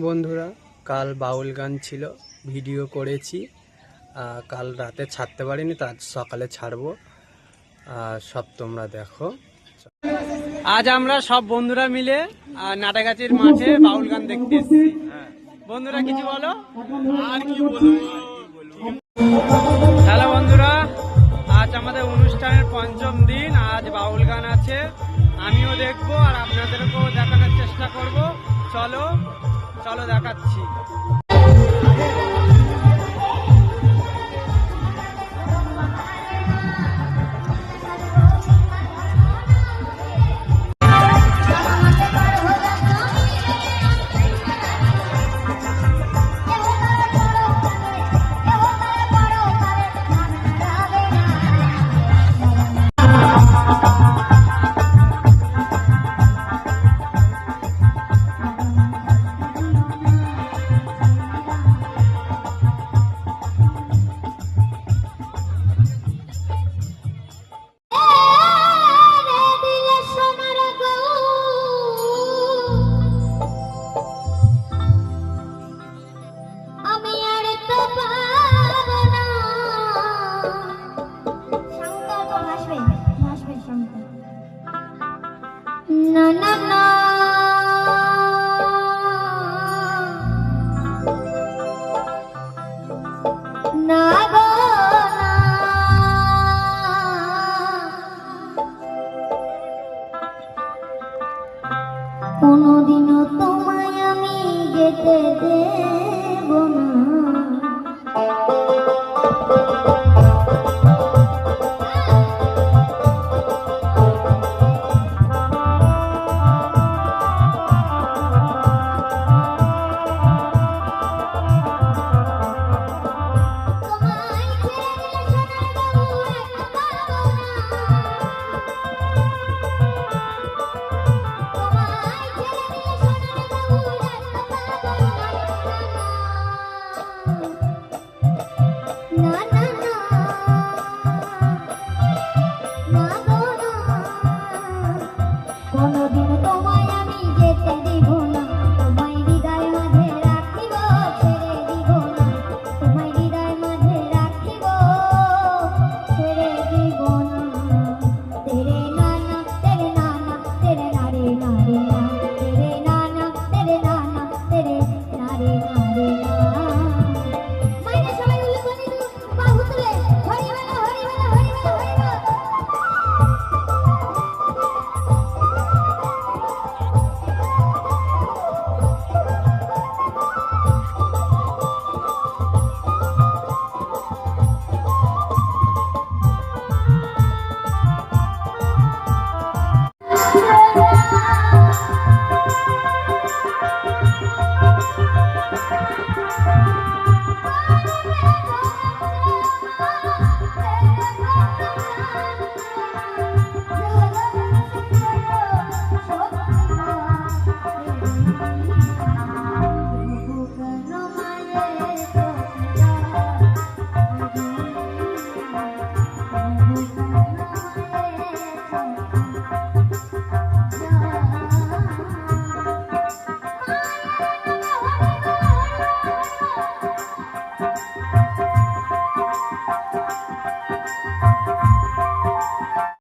বন্ধুরা কাল বাউল গান ছিল ভিডিও করেছি। কাল রাতে ছাড়তে পারিনি তো আজ সকালে ছাড়বো। আর সব তোমরা দেখো। আজ আমরা সব বন্ধুরা মিলে নাটাগাছির মাঠে বাউল গান দেখতে এসেছি। বন্ধুরা কিছু বলো? হ্যালো বন্ধুরা আজ আমাদের অনুষ্ঠানের পঞ্চম দিন আজ বাউল গান আছে। আমিও দেখব আর আপনাদেরকেও দেখানোর চেষ্টা করব। চলো চলো দেখাচ্ছি। কোনোদিনও তোমায় আমি যেতে দেব না।